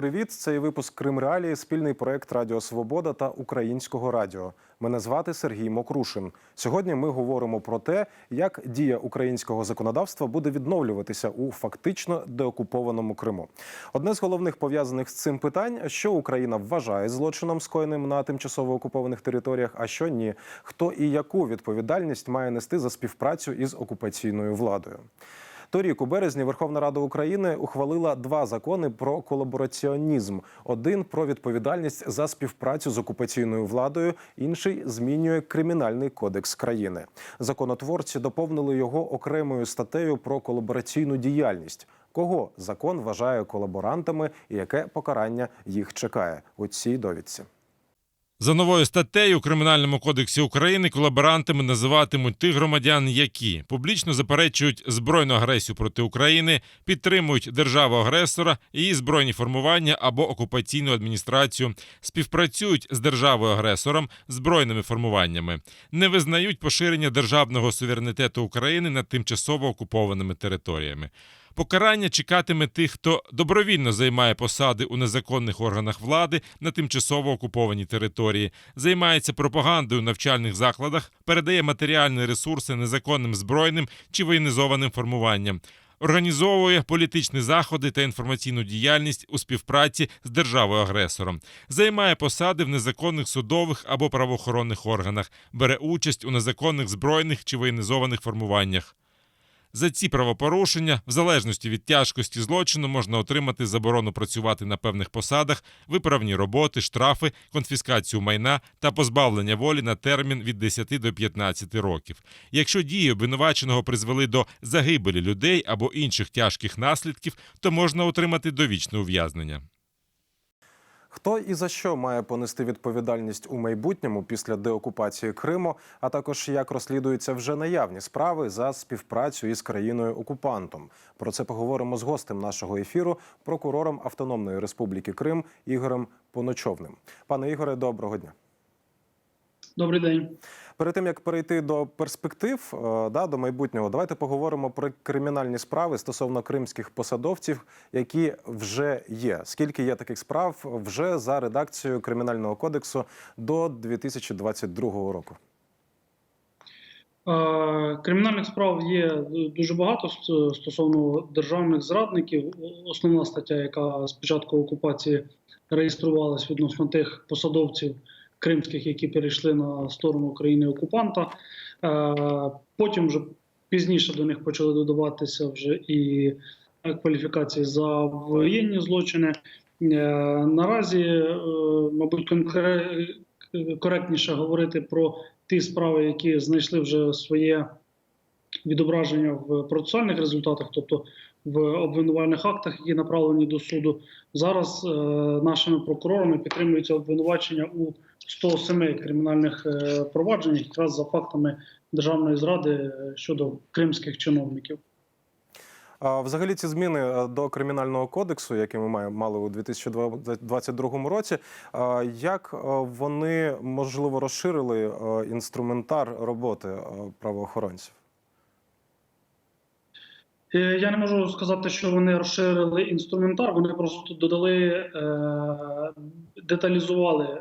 привіт! Цей випуск Крим Реалії, спільний проект Радіо Свобода та Українського радіо. Мене звати Сергій Мокрушин. Сьогодні ми говоримо про те, як дія українського законодавства буде відновлюватися у фактично деокупованому Криму. Одне з головних пов'язаних з цим питань, що Україна вважає злочином, скоєним на тимчасово окупованих територіях, а що ні. Хто і яку відповідальність має нести за співпрацю із окупаційною владою. Торік у березні Верховна Рада України ухвалила два закони про колабораціонізм: один про відповідальність за співпрацю з окупаційною владою, інший змінює кримінальний кодекс країни. Законотворці доповнили його окремою статтею про колабораційну діяльність. Кого закон вважає колаборантами і яке покарання їх чекає у цій довідці? За новою статтею у Кримінальному кодексі України колаборантами називатимуть тих громадян, які публічно заперечують збройну агресію проти України, підтримують державу-агресора, її збройні формування або окупаційну адміністрацію, співпрацюють з державою-агресором, збройними формуваннями, не визнають поширення державного суверенітету України над тимчасово окупованими територіями. Покарання чекатиме тих, хто добровільно займає посади у незаконних органах влади на тимчасово окупованій території, займається пропагандою в навчальних закладах, передає матеріальні ресурси незаконним збройним чи воєнізованим формуванням. Організовує політичні заходи та інформаційну діяльність у співпраці з державою-агресором, займає посади в незаконних судових або правоохоронних органах, бере участь у незаконних збройних чи воєнізованих формуваннях. За ці правопорушення, в залежності від тяжкості злочину, можна отримати заборону працювати на певних посадах, виправні роботи, штрафи, конфіскацію майна та позбавлення волі на термін від 10 до 15 років. Якщо дії обвинуваченого призвели до загибелі людей або інших тяжких наслідків, то можна отримати довічне ув'язнення. Хто і за що має понести відповідальність у майбутньому після деокупації Криму, а також як розслідуються вже наявні справи за співпрацю із країною окупантом? Про це поговоримо з гостем нашого ефіру, прокурором Автономної Республіки Крим Ігорем Поночовним. Пане Ігоре, доброго дня. Добрий день. Перед тим як перейти до перспектив е, да, до майбутнього, давайте поговоримо про кримінальні справи стосовно кримських посадовців, які вже є. Скільки є таких справ вже за редакцією кримінального кодексу до 2022 року? Е, Кримінальних справ є дуже багато стосовно державних зрадників. Основна стаття, яка з початку окупації реєструвалась відносно тих посадовців кримських, які перейшли на сторону країни окупанта. Е, Потім вже пізніше до них почали додаватися вже і кваліфікації за воєнні злочини. Е, Наразі, е, мабуть, коректніше говорити про ті справи, які знайшли вже своє відображення в процесуальних результатах, тобто в обвинувальних актах, які направлені до суду. Зараз е, нашими прокурорами підтримується обвинувачення у 107 кримінальних е, провадженнях, якраз за фактами державної зради е, щодо кримських чиновників. Взагалі ці зміни е, до кримінального кодексу, які ми мали у 2022 році, як вони можливо розширили інструментар роботи правоохоронців? Я не можу сказати, що вони розширили інструментар, вони просто додали, деталізували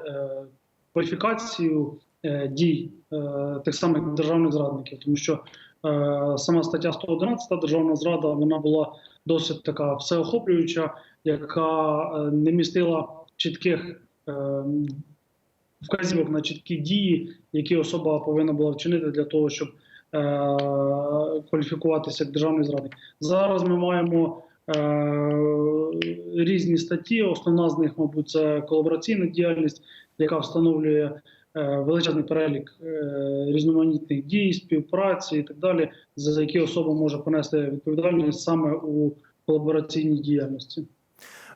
кваліфікацію е, дій е, тих самих державних зрадників, тому що е, сама стаття 111 державна зрада вона була досить така всеохоплююча, яка не містила чітких вказівок на чіткі дії, які особа повинна була вчинити для того, щоб кваліфікуватися як державний зрадник. Зараз ми маємо різні статті. Основна з них, мабуть, це колабораційна діяльність, яка встановлює е, величезний перелік е, різноманітних дій, співпраці і так далі, за які особа може понести відповідальність саме у колабораційній діяльності.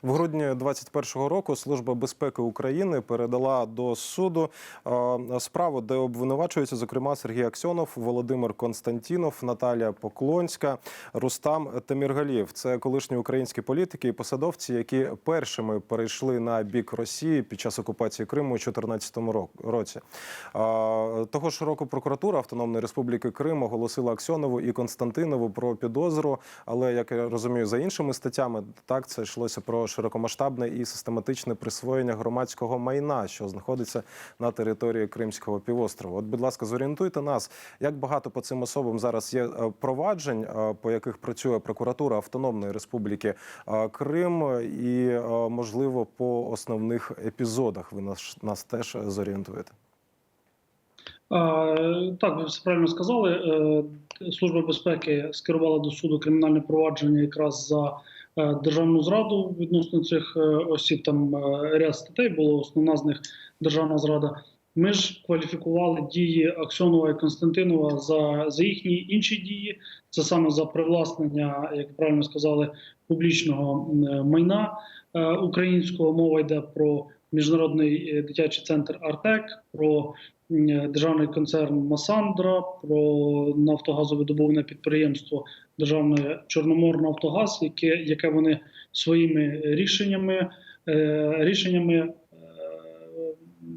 В грудні 2021 року Служба безпеки України передала до суду е, справу, де обвинувачуються, зокрема, Сергій Аксьонов, Володимир Константінов, Наталія Поклонська, Рустам Теміргалів. Це колишні українські політики і посадовці, які першими перейшли на бік Росії під час окупації Криму у 2014 році. Е, Того ж року прокуратура Автономної Республіки Крим оголосила Аксьонову і Константинову про підозру, але як я розумію, за іншими статтями так це йшлося про широкомасштабне і систематичне присвоєння громадського майна, що знаходиться на території Кримського півострова. От, будь ласка, зорієнтуйте нас, як багато по цим особам зараз є е, проваджень, е, по яких працює прокуратура Автономної Республіки е, Крим, і можливо по основних епізодах ви нас, нас теж зорієнтуєте. Так, ви все правильно сказали. Служба безпеки скерувала до суду кримінальне провадження якраз за державну зраду відносно цих е, осіб. Там е, ряд статей було. Основна з них державна зрада. Ми ж кваліфікували дії Аксьонова і Константинова за, за їхні інші дії. Це саме за привласнення, як правильно сказали, публічного майна е, українського. Мова йде про міжнародний е, дитячий центр Артек, про державний концерн Масандра, про нафтогазовидобувне підприємство Державне Чорноморнафтогаз, яке, яке вони своїми рішеннями, е, рішеннями е,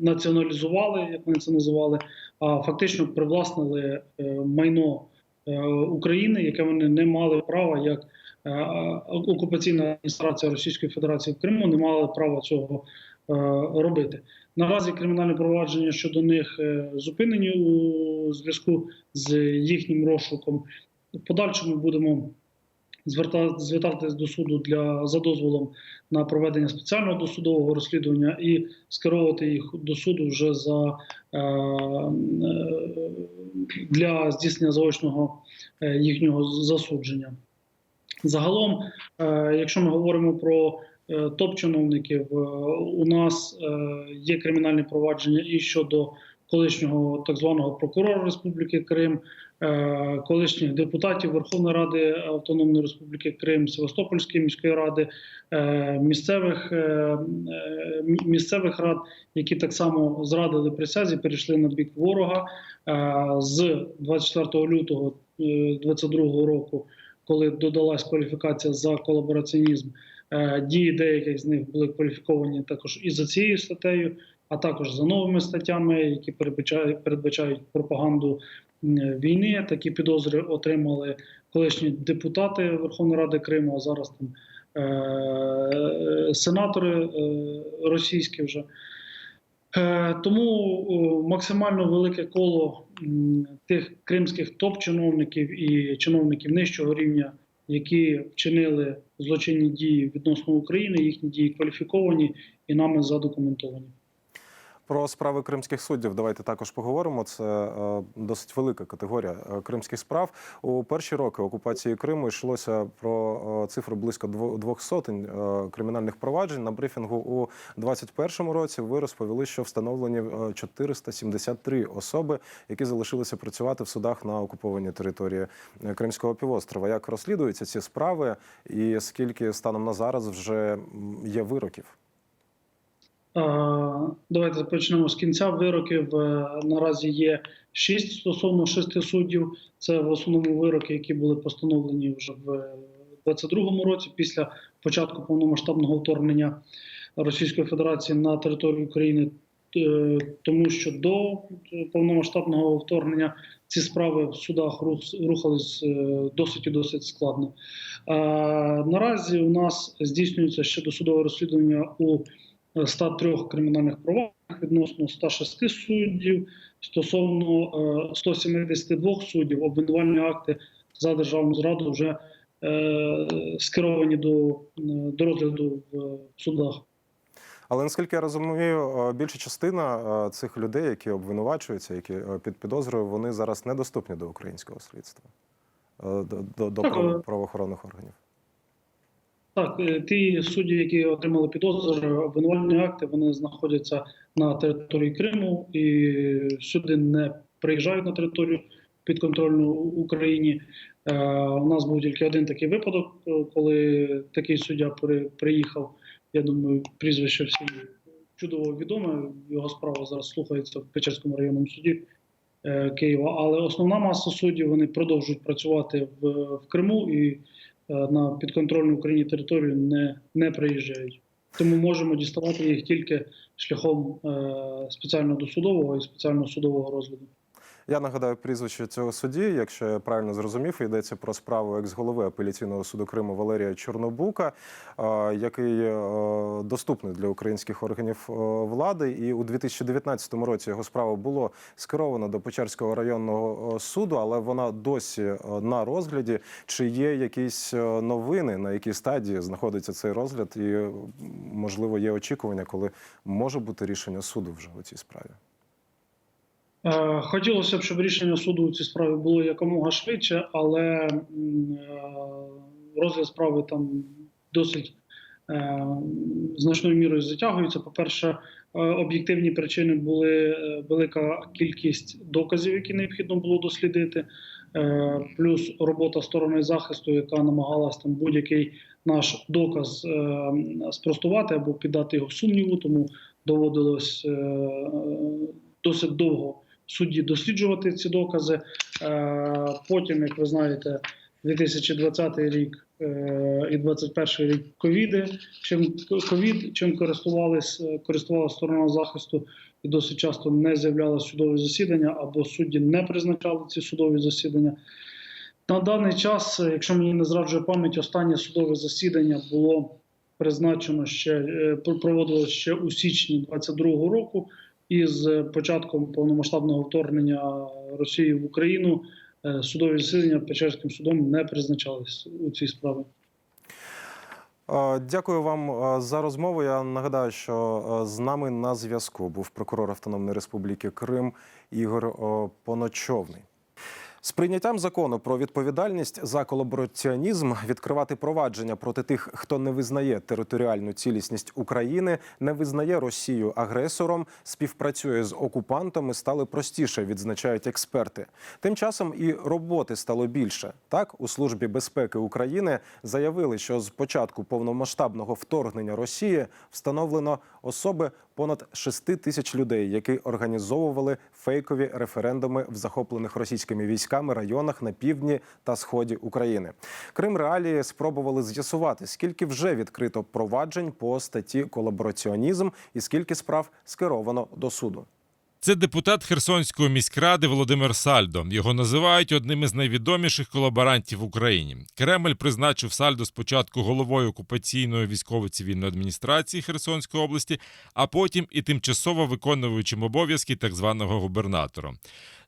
націоналізували, як вони це називали, а фактично привласнили е, майно е, України, яке вони не мали права як е, окупаційна адміністрація Російської Федерації в Криму не мали права цього е, робити. Наразі кримінальне провадження щодо них е, зупинені у зв'язку з їхнім розшуком. В подальшому будемо звертатись до суду для за дозволом на проведення спеціального досудового розслідування і скеровувати їх до суду вже за е, е, для здійснення заочного їхнього засудження. Загалом, якщо ми говоримо про топ-чиновників, е, у нас е, є кримінальне провадження і щодо колишнього так званого прокурора Республіки Крим, е, колишніх депутатів Верховної Ради Автономної Республіки Крим, Севастопольської міської ради, е, місцевих, е, е, місцевих рад, які так само зрадили присязі, перейшли на бік ворога. Е, з 24 лютого 2022 року коли додалась кваліфікація за колабораціонізм, е, дії деяких з них були кваліфіковані також і за цією статтею, а також за новими статтями, які передбачають, передбачають пропаганду війни. Такі підозри отримали колишні депутати Верховної Ради Криму, а зараз там е, сенатори е, російські вже. Е, Тому максимально велике коло тих кримських топ-чиновників і чиновників нижчого рівня, які вчинили злочинні дії відносно України, їхні дії кваліфіковані і нами задокументовані. Про справи кримських суддів давайте також поговоримо. Це е, досить велика категорія е, кримських справ. У перші роки окупації Криму йшлося про е, цифру близько дво- двох сотень кримінальних проваджень. На брифінгу у 2021 році ви розповіли, що встановлені е, 473 особи, які залишилися працювати в судах на окупованій території Кримського півострова. Як розслідуються ці справи, і скільки станом на зараз вже є вироків? Е, Давайте почнемо з кінця. Вироків е, наразі є шість стосовно шести суддів. Це в основному вироки, які були постановлені вже в 2022 році після початку повномасштабного вторгнення Російської Федерації на територію України. Е, Тому що до повномасштабного вторгнення ці справи в судах рух- рухались е, досить і досить складно. Е, Наразі у нас здійснюється ще досудове розслідування у 103 кримінальних провадженнях відносно 106 суддів, стосовно е, 172 суддів обвинувальні акти за державну зраду вже е, скеровані до, е, до розгляду в судах. Але наскільки я розумію, е, більша частина е, цих людей, які обвинувачуються, які е, під підозрою, вони зараз недоступні до українського слідства, е, до, до, до Так, правоохоронних органів. Так, е, ті судді, які отримали підозри, обвинувальні акти, вони знаходяться на території Криму і сюди не приїжджають на територію підконтрольну Україні. Е, У нас був тільки один такий випадок, е, коли такий суддя при- приїхав. Я думаю, прізвище всі чудово відоме. Його справа зараз слухається в Печерському районному суді Києва. Але основна маса суддів вони продовжують працювати в, в Криму і на підконтрольну Україні територію не, не приїжджають. Тому можемо діставати їх тільки шляхом е, спеціального досудового і спеціального судового розгляду. Я нагадаю прізвище цього судді, якщо я правильно зрозумів, йдеться про справу екс-голови апеляційного суду Криму Валерія Чорнобука, який е, доступний для українських органів е, влади. І у 2019 році його справа було скеровано до Печерського районного е, суду, але вона досі на розгляді. Чи є якісь новини, на якій стадії знаходиться цей розгляд, і можливо є очікування, коли може бути рішення суду вже у цій справі? Е, Хотілося б, щоб рішення суду у цій справі було якомога швидше, але е, розгляд справи там досить е, значною мірою затягується. По-перше, об'єктивні причини були велика кількість доказів, які необхідно було дослідити, плюс робота сторони захисту, яка намагалась там будь-який наш доказ спростувати або піддати його сумніву, тому доводилось досить довго судді досліджувати ці докази. Е, Потім, як ви знаєте, 2020 рік е, і 2021 рік ковіди. Чим ковід, чим користувались, е, користувалася сторона захисту і досить часто не з'являлися судові засідання або судді не призначали ці судові засідання. На даний час, якщо мені не зраджує пам'ять, останнє судове засідання було призначено ще е, проводилось ще у січні 2022 року. І з початком повномасштабного вторгнення Росії в Україну е, судові засідання Печерським судом не призначались у цій справі. Е, Дякую вам е, за розмову. Я нагадаю, що з нами на зв'язку був прокурор Автономної Республіки Крим Ігор Поночовний. З прийняттям закону про відповідальність за колабораціонізм відкривати провадження проти тих, хто не визнає територіальну цілісність України, не визнає Росію агресором, співпрацює з окупантами, стали простіше, відзначають експерти. Тим часом і роботи стало більше. Так, у службі безпеки України заявили, що з початку повномасштабного вторгнення Росії встановлено особи понад 6 тисяч людей, які організовували фейкові референдуми в захоплених російськими військами районах на півдні та сході України. Крим реалії спробували з'ясувати, скільки вже відкрито проваджень по статті колабораціонізм і скільки справ скеровано до суду. Це депутат Херсонської міськради Володимир Сальдо. Його називають одним із найвідоміших колаборантів в Україні. Кремль призначив Сальдо спочатку головою окупаційної військово-цивільної адміністрації Херсонської області, а потім і тимчасово виконуючим обов'язки так званого губернатора.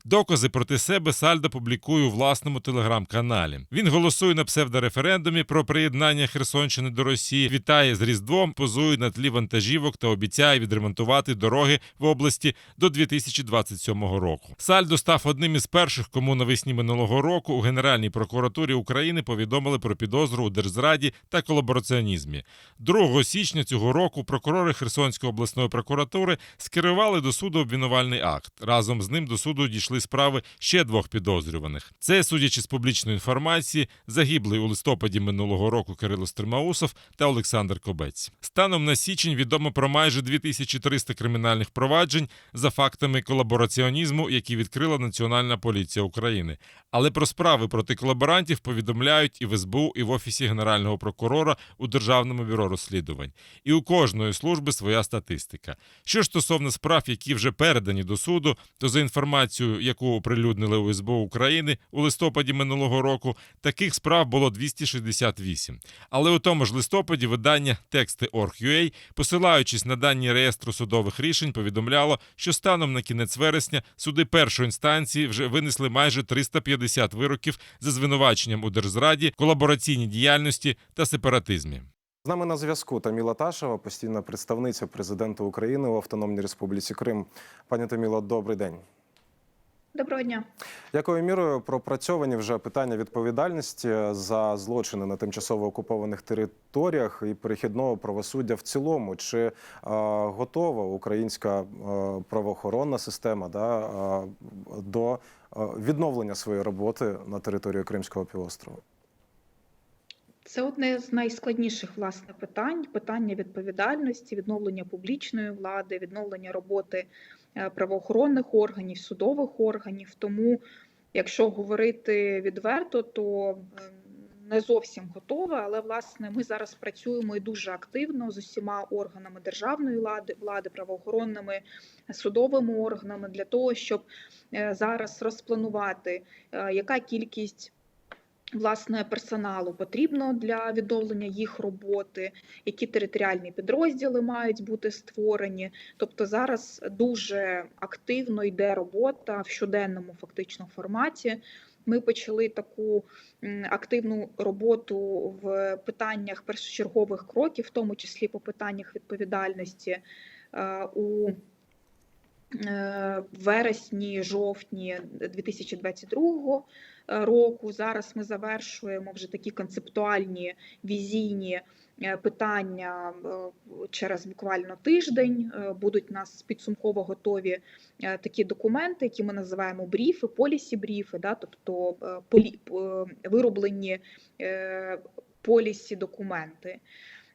Докази проти себе Сальдо публікує у власному телеграм-каналі. Він голосує на псевдореферендумі про приєднання Херсонщини до Росії, вітає з Різдвом, позує на тлі вантажівок та обіцяє відремонтувати дороги в області до 2027 року. Сальдо став одним із перших, кому навесні минулого року у Генеральній прокуратурі України повідомили про підозру у держзраді та колабораціонізмі. 2 січня цього року прокурори Херсонської обласної прокуратури скерували до суду обвинувальний акт. Разом з ним до суду дійшли справи ще двох підозрюваних. Це, судячи з публічної інформації, загиблий у листопаді минулого року Кирило Стримаусов та Олександр Кобець. Станом на січень відомо про майже 2300 кримінальних проваджень за фактами колабораціонізму, які відкрила Національна поліція України. Але про справи проти колаборантів повідомляють і в СБУ, і в офісі генерального прокурора у Державному бюро розслідувань. І у кожної служби своя статистика. Що ж стосовно справ, які вже передані до суду, то за інформацією, яку оприлюднили у СБУ України у листопаді минулого року, таких справ було 268. Але у тому ж листопаді видання тексти Org.ua, посилаючись на дані реєстру судових рішень, повідомляло, що станом на кінець вересня суди першої інстанції вже винесли майже 350 вироків за звинуваченням у держзраді, колабораційній діяльності та сепаратизмі. З нами на зв'язку Таміла Ташева, постійна представниця президента України у Автономній Республіці Крим. Пані Таміло, добрий день. Доброго дня. Якою мірою пропрацьовані вже питання відповідальності за злочини на тимчасово окупованих територіях і перехідного правосуддя в цілому? Чи е, готова українська е, правоохоронна система да, е, до е, відновлення своєї роботи на території Кримського півострову? Це одне з найскладніших власне питань: питання відповідальності, відновлення публічної влади, відновлення роботи правоохоронних органів, судових органів. Тому, якщо говорити відверто, то е, не зовсім готове, але власне ми зараз працюємо і дуже активно з усіма органами державної влади, влади правоохоронними судовими органами для того, щоб е, зараз розпланувати, е, яка кількість. Власне, персоналу потрібно для відновлення їх роботи, які територіальні підрозділи мають бути створені. Тобто зараз дуже активно йде робота в щоденному фактично форматі. Ми почали таку активну роботу в питаннях першочергових кроків, в тому числі по питаннях відповідальності е, у вересні, жовтні 2022 року. Зараз ми завершуємо вже такі концептуальні візійні е, питання е, через буквально тиждень. Е, Будуть у нас підсумково готові е, такі документи, які ми називаємо бріфи, полісі бріфи, да, тобто е, полі, е, вироблені е, полісі документи.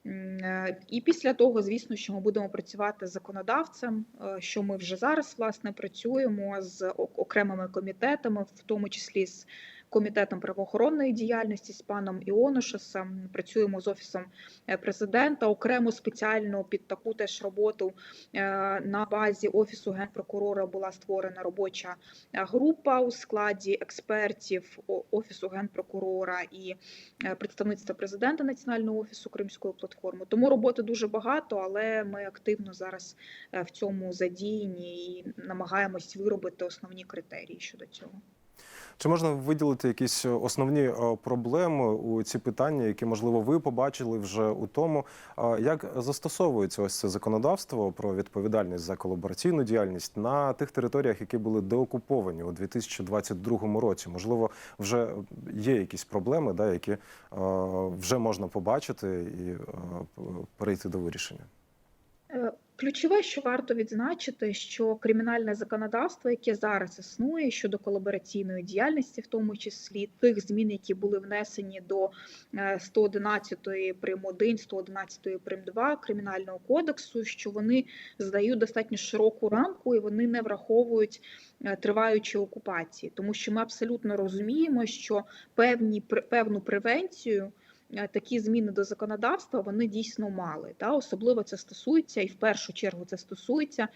Е, І після того, звісно, що ми будемо працювати з законодавцем, е, що ми вже зараз власне працюємо з окремими комітетами, в тому числі з комітетом правоохоронної діяльності з паном Іонушасом. Працюємо з офісом е, президента окремо спеціально під таку теж роботу е, на базі офісу генпрокурора була створена робоча е, група у складі експертів офісу генпрокурора і представництва президента Національного офісу Кримської платформи. Тому роботи дуже багато, але ми активно зараз в цьому задіяні і намагаємось виробити основні критерії щодо цього. Чи можна виділити якісь основні е, проблеми у ці питання, які можливо ви побачили вже у тому, е, як застосовується ось це законодавство про відповідальність за колабораційну діяльність на тих територіях, які були деокуповані у 2022 році? Можливо, вже є якісь проблеми, да, які е, вже можна побачити і е, перейти до вирішення. Е, Ключове, що варто відзначити, що кримінальне законодавство, яке зараз існує щодо колабораційної діяльності, в тому числі тих змін, які були внесені до е, 111 прим. 1, 111 прим. 2 кримінального кодексу, що вони здають достатньо широку рамку і вони не враховують е, триваючі окупації, тому що ми абсолютно розуміємо, що певні певну превенцію е, такі зміни до законодавства вони дійсно мали. Та особливо це стосується, і в першу чергу це стосується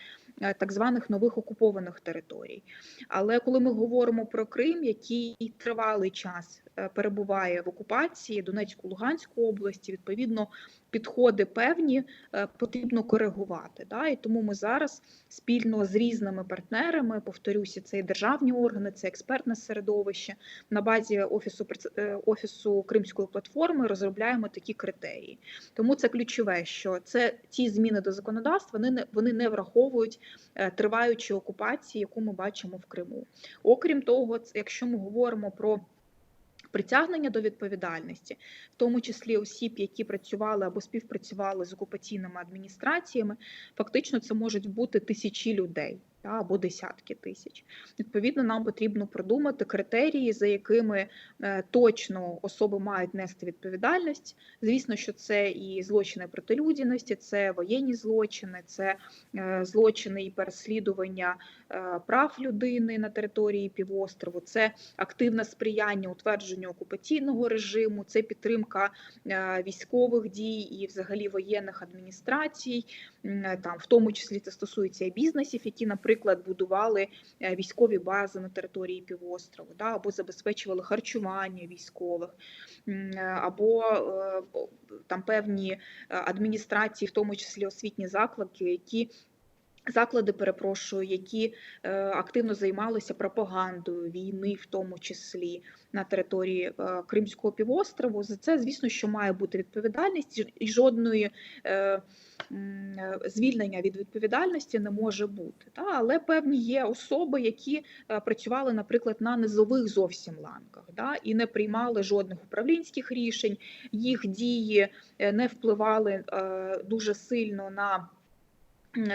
е, так званих нових окупованих територій. Але коли ми говоримо про Крим, який тривалий час е, перебуває в окупації Донецьку, Луганську області, відповідно, підходи певні е, потрібно коригувати. Да? І тому ми зараз спільно з різними партнерами, повторюся, це і державні органи, це експертне середовище на базі офісу е, офісу Кримської платформи розробляємо такі критерії. Тому це ключове, що це ті зміни до законодавства, вони не вони не враховують е, триваючі окупації, яку ми бачимо в Криму. Окрім того, якщо ми говоримо про Притягнення до відповідальності, в тому числі осіб, які працювали або співпрацювали з окупаційними адміністраціями, фактично це можуть бути тисячі людей або десятки тисяч. Відповідно, нам потрібно продумати критерії, за якими е, точно особи мають нести відповідальність. Звісно, що це і злочини проти людяності, це воєнні злочини, це е, злочини і переслідування е, прав людини на території півострову, це активне сприяння утвердженню окупаційного режиму, це підтримка військових дій і взагалі воєнних адміністрацій. Там в тому числі це стосується і бізнесів, які, наприклад, будували е, військові бази на території півострову, да, або забезпечували харчування військових, е, або е, там певні адміністрації, в тому числі освітні заклади, які Заклади, перепрошую, які е, активно займалися пропагандою війни, в тому числі на території е, Кримського півострову. За це, звісно, що має бути відповідальність, і- жодної е, звільнення від відповідальності не може бути. Та? Але певні є особи, які працювали, наприклад, на низових зовсім ланках, да? і не приймали жодних управлінських рішень, їх дії не впливали дуже сильно на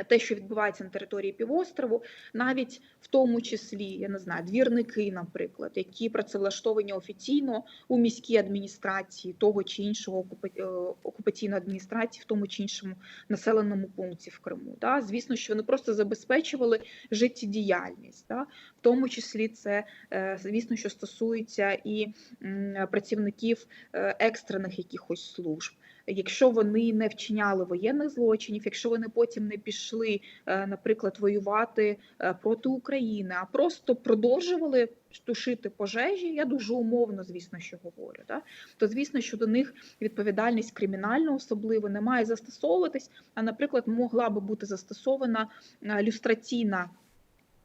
те, що відбувається на території півострову, навіть в тому числі, я не знаю, двірники, наприклад, які працевлаштовані офіційно у міській адміністрації того чи іншого е, окупаційної адміністрації, в тому чи іншому населеному пункті в Криму. Да? Звісно, що вони просто забезпечували життєдіяльність. Да? В тому числі це, е, звісно, що стосується і працівників е, екстрених якихось служб. Якщо вони не вчиняли воєнних злочинів, якщо вони потім не пішли, е, наприклад, воювати е, проти України, а просто продовжували тушити пожежі, я дуже умовно, звісно, що говорю, да? то звісно, що до них відповідальність кримінальна особливо не має застосовуватись, а, наприклад, могла би бути застосована е, люстраційна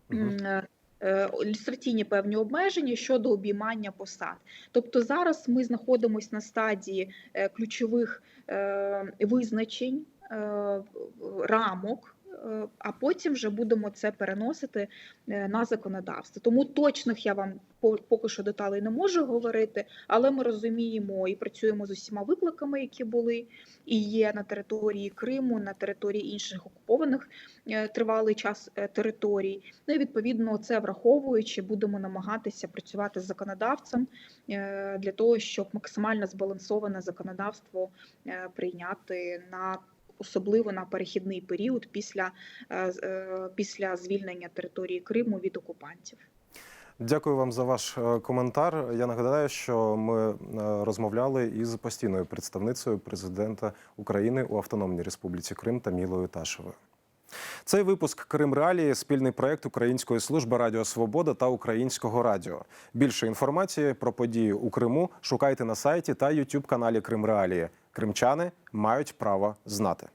Мгм. Е, е, люстраційні певні обмеження щодо обіймання посад. Тобто зараз ми знаходимося на стадії е, ключових е, визначень, рамок. Е, А потім вже будемо це переносити е, на законодавство. Тому точних я вам по- поки що деталей не можу говорити, але ми розуміємо і працюємо з усіма викликами, які були і є на території Криму, на території інших окупованих е, тривалий час територій. Ну і відповідно це враховуючи, будемо намагатися працювати з законодавцем для того, щоб максимально збалансоване законодавство прийняти на особливо на перехідний період після, е, е, після звільнення території Криму від окупантів. Дякую вам за ваш е, коментар. Я нагадаю, що ми розмовляли із постійною представницею президента України у Автономній Республіці Крим Тамілою Ташевою. Цей випуск Крим Реалії спільний проект Української служби Радіо Свобода та Українського радіо. Більше інформації про події у Криму шукайте на сайті та Ютуб каналі Крим Реалії. Кримчани мають право знати.